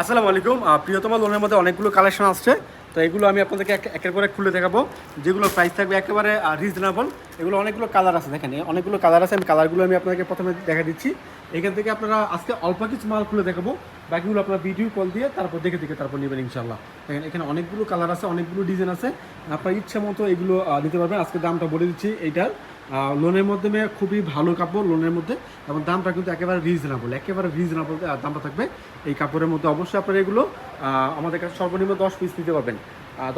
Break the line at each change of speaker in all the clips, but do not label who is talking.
আসসালামু আলাইকুম। প্রিয়তমা লোনের মধ্যে অনেকগুলো কালেকশন আসছে। তো এগুলো আমি আপনাদেরকে এক- একের পরে খুলে দেখাবো। যেগুলো প্রাইস থাকবে একেবারে রিজনেবল এগুলো অনেকগুলো কালার আছে, দেখেন অনেকগুলো কালার আছে, আমি কালারগুলো আমি আপনাদেরকে প্রথমে দেখা দিচ্ছি। এখান থেকে আপনারা আজকে অল্প কিছু মাল খুলে দেখাবো। বাকিগুলো আপনারা ভিডিও কল দিয়ে তারপর দেখে দেখে তারপর নেবেন ইনশাল্লাহ দেখেন, এখানে অনেকগুলো কালার আছে, অনেকগুলো ডিজাইন আছে। আপনার ইচ্ছে মতো এগুলো নিতে পারবেন। আজকে দামটা বলে দিচ্ছি, এইটার। লোনের মাধ্যমে খুবই ভালো কাপড় লোনের মধ্যে এবং দামটা কিন্তু একেবারে রিজনেবল একেবারে রিজনেবল দামটা থাকবে এই কাপড়ের মধ্যে। অবশ্যই আপনারা এগুলো আমাদের কাছে সর্বনিম্ন দশ পিস নিতে পারবেন।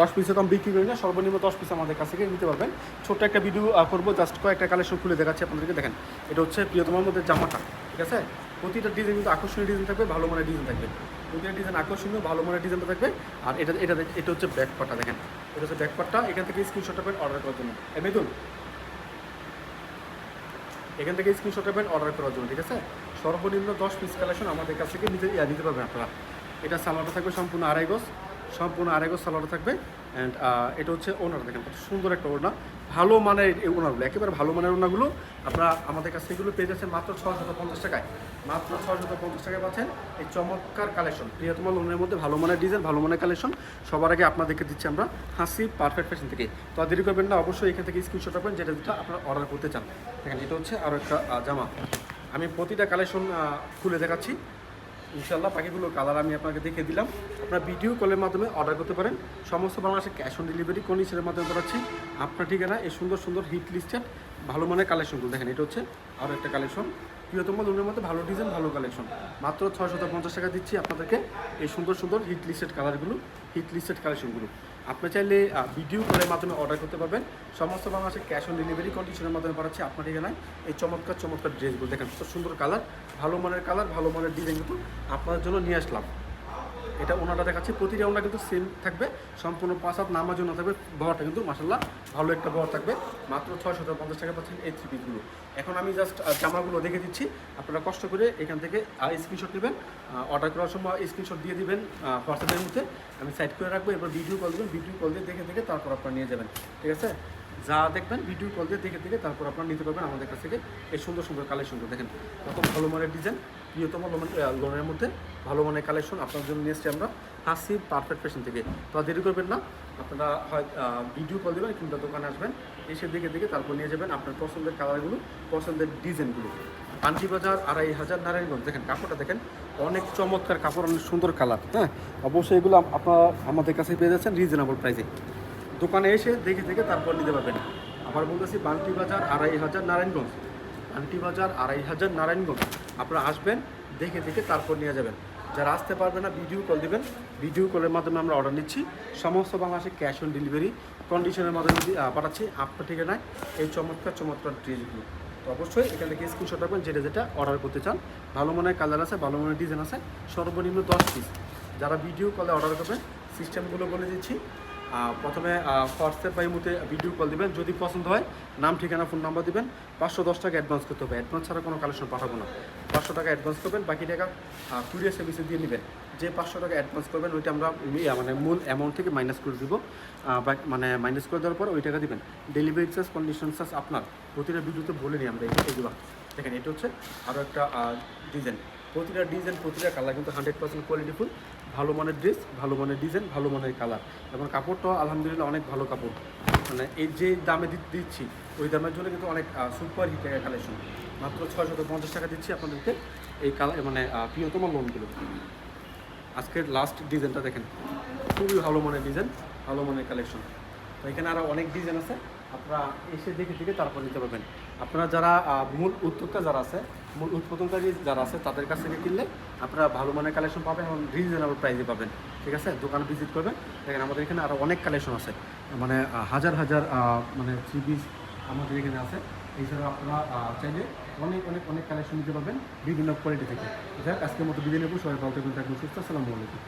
দশ পিসে তো আমি বিক্রি করি না, সর্বনিম্ন দশ পিস আমাদের কাছ থেকে নিতে পারবেন। ছোট্ট একটা ভিডিও করব জাস্ট কয়েকটা কালেকশন খুলে দেখাচ্ছি আপনাদেরকে। দেখেন, এটা হচ্ছে প্রিয়তমার মধ্যে জামাটা, ঠিক আছে? প্রতিটা ডিজাইন কিন্তু আকর্ষণীয় ডিজাইন থাকবে, ভালো মানের ডিজাইন থাকবে। প্রতিটা ডিজাইন আকর্ষণীয়, ভালো মানের ডিজাইনটা থাকবে। আর এটা এটা এটা হচ্ছে ব্যাক পার্টটা দেখেন। এটা হচ্ছে ব্যাক পার্টটা এখান থেকে স্ক্রিনশটটা পেন অর্ডার করার জন্য। এ মেদুল এখান থেকে স্ক্রিনশট পাবেন অর্ডার করার জন্য, ঠিক আছে? সর্বনিম্ন দশ পিস কালেকশন আমাদের কাছ থেকে নিতে ইয়া নিতে পারবেন আপনারা। এটা সালোয়ারটা থাকবে সম্পূর্ণ আড়াই গজ। সম্পূর্ণ আড়াই গজ সালোয়ারটা থাকবে অ্যান্ড এটা হচ্ছে ওনার, দেখেন কত সুন্দর একটা ওড়না। ভালো মানের এই ওনারগুলো একেবারে ভালো মানের ওড়নাগুলো আপনারা আমাদের কাছে এগুলো পেয়ে যাচ্ছেন মাত্র ছয় শত পঞ্চাশ টাকায়। মাত্র ছয় শত পঞ্চাশ টাকায় পাচ্ছেন এই চমৎকার কালেকশন। প্রিয়তম লোনের মধ্যে ভালো মানের ডিজাইন, ভালো মানের কালেকশন, সবার আগে আপনাদেরকে দিচ্ছি আমরা হাসি পারফেক্ট ফ্যাশন থেকে। তো দেরি করবেন না, অবশ্যই এখান থেকে স্ক্রিনশট রাখবেন, যেটা যেটা আপনারা অর্ডার করতে চান। দেখেন, এটা হচ্ছে আরও একটা জামা। আমি প্রতিটা কালেকশন খুলে দেখাচ্ছি। ইনশাল্লাহ পাখিগুলোর কালার আমি আপনাকে দেখে দিলাম। আপনারা ভিডিও কলের মাধ্যমে অর্ডার করতে পারেন। সমস্ত বাংলাদেশে ক্যাশ অন ডেলিভারি কন্ডিশনের মাধ্যমে করাচ্ছি, আপনার ঠিকানা, এই সুন্দর সুন্দর হিট লিস্টেড ভালো মানের কালেকশনগুলো দেখেন, এটা হচ্ছে আরও একটা কালেকশন প্রিয়তম লোনের মধ্যে ভালো ডিজাইন ভালো কালেকশন মাত্র ছয় পঞ্চাশ টাকা দিচ্ছি আপনাদেরকে এই সুন্দর সুন্দর হিট লিস্টেড কালারগুলো হিট লিস্টেড কালেকশনগুলো আপনি চাইলে ভিডিও কলের মাধ্যমে অর্ডার করতে পারবেন। সমস্ত বাংলাদেশে ক্যাশ অন ডেলিভারি কন্ডিশনের মাধ্যমে পাঠাচ্ছি আপনার এখানে এই চমৎকার চমৎকার ড্রেসগুলো দেখেন সুন্দর কালার ভালো মানের কালার ভালো মানের ডিজাইন কিন্তু আপনাদের জন্য নিয়ে আসলাম। এটা ওনাটা দেখাচ্ছি। প্রতিটা ওনা কিন্তু সেম থাকবে। সম্পূর্ণ পাঁচ হাত নামার জন্য থাকবে বহরটা কিন্তু মাসাল্লাহ ভালো একটা বহর থাকবে। মাত্র ছয় শত পঞ্চাশ টাকা পাচ্ছেন এই থ্রি পিসগুলো এখন আমি জাস্ট জামাগুলো দেখে দিচ্ছি। আপনারা কষ্ট করে এখান থেকে স্ক্রিনশট নেবেন অর্ডার করার সময় স্ক্রিনশট দিয়ে দিবেন হোয়াটসঅ্যাপের মধ্যে। আমি সাইড করে রাখব এবার ভিডিও কল দেবেন ভিডিও কল দিয়ে দেখে দেখে তারপর আপনারা নিয়ে যাবেন। ঠিক আছে? যা দেখবেন ভিডিও কল দিয়ে দেখে দেখে তারপর আপনারা নিতে পারবেন আমাদের কাছ থেকে এই সুন্দর সুন্দর কালেকশনগুলো দেখেন, কত ভালো মানের ডিজাইন প্রিয়তম লোনের মধ্যে ভালো মানের কালেকশন আপনার জন্য নিয়ে এসছি আমরা হাসি পারফেক্ট ফ্যাশন থেকে। তো দেরি করবেন না, আপনারা হয় ভিডিও কল দেবেন কিংবা দোকানে আসবেন, এসে দেখে দেখে তারপর নিয়ে যাবেন আপনার পছন্দের কালারগুলো পছন্দের ডিজাইনগুলো পাঞ্চি বাজার আড়াই হাজার নারায়ণগঞ্জ, দেখেন কাপড়টা দেখেন, অনেক চমৎকার কাপড়, অনেক সুন্দর কালার হ্যাঁ? অবশ্যই এগুলো আপ- আপনারা আমাদের কাছে পেয়ে যাচ্ছেন রিজনেবল প্রাইসে দোকানে এসে দেখে দেখে তারপর নিতে পারবেন। আবার বলতেছি, বান্টি বাজার আড়াই হাজার নারায়ণগঞ্জ। বান্টি বাজার আড়াই হাজার নারায়ণগঞ্জ। আপনারা আসবেন, দেখে দেখে তারপর নিয়ে যাবেন। যারা আসতে পারবে না ভিডিও কল দিবেন। ভিডিও কলের মাধ্যমে আমরা অর্ডার নিচ্ছি। সমস্ত বাংলাদেশে ক্যাশ অন ডেলিভারি কন্ডিশনের মাধ্যমে পাঠাচ্ছি আপনার ঠিকানায়। এই চমৎকার চমৎকার ড্রেসগুলো তো অবশ্যই এখান থেকে স্ক্রিনশট রাখবেন, যেটা যেটা অর্ডার করতে চান। ভালো মনের কালার আছে, ভালো মনের ডিজাইন আছে, সর্বনিম্ন দশ পিস যারা ভিডিও কলে অর্ডার করবেন সিস্টেমগুলো বলে দিচ্ছি। প্রথমে হোয়াটসঅ্যাপ বা ইমুতে ভিডিও কল দিবেন। যদি পছন্দ হয় নাম ঠিকানা ফোন নাম্বার দিবেন। পাঁচশো দশ টাকা অ্যাডভান্স করতে হবে। অ্যাডভান্স ছাড়া কোনো কালেকশন পাঠাবো না। পাঁচশো টাকা অ্যাডভান্স করবেন বাকি টাকা কুরিয়ার সার্ভিসে দিয়ে নেবেন। যে পাঁচশো টাকা অ্যাডভান্স করবেন ওইটা আমরা ইয়ে, মানে মূল অ্যামাউন্ট থেকে মাইনাস করে দিব। মানে মাইনাস করে দেওয়ার পর ওই টাকা দিবেন। ডেলিভারি চার্জ কন্ডিশন চার্জ আপনার। প্রতিটা ভিডিওতে বলে নিই আমরা এগুলো। দেখেন এটা হচ্ছে আরও একটা ডিজাইন প্রতিটা ডিজাইন প্রতিটা কালার কিন্তু হান্ড্রেড পার্সেন্ট কোয়ালিটিফুল ভালো মানের ড্রেস ভালো মানের ডিজাইন ভালো মানের কালার এবং কাপড়টাও আলহামদুলিল্লাহ অনেক ভালো কাপড়। মানে এই যে দামে দিচ্ছি, ওই দামের জন্য কিন্তু অনেক সুপার হিট কালেকশন মাত্র ছয় শত পঞ্চাশ টাকা দিচ্ছি আপনাদেরকে এই কালার মানে প্রিয়তম লোনগুলো আজকের লাস্ট ডিজাইনটা দেখেন। খুবই ভালো মানের ডিজাইন ভালো মানের কালেকশন তো এখানে আরও অনেক ডিজাইন আছে। আপনারা এসে দেখে দেখে তারপর নিতে পারবেন। আপনারা যারা মূল উদ্যোক্তা যারা আছে, মূল উৎপাদনকারী যারা আছে, তাদের কাছ থেকে কিনলে আপনারা ভালো মানের কালেকশন পাবেন এবং রিজনেবল প্রাইসে পাবেন। ঠিক আছে? দোকান ভিজিট করবেন। দেখেন আমাদের এখানে আরও অনেক কালেকশন আছে। মানে হাজার হাজার মানে থ্রি পিস আমাদের এখানে আছে। এছাড়া আপনারা চাইলে অনেক অনেক অনেক কালেকশন নিতে পারবেন বিভিন্ন কোয়ালিটি থেকে। যাক আজকের মতো বিদায় সবাই ভালো থাকবেন থাকবেন, সুস্থ। আসসালামু আলাইকুম।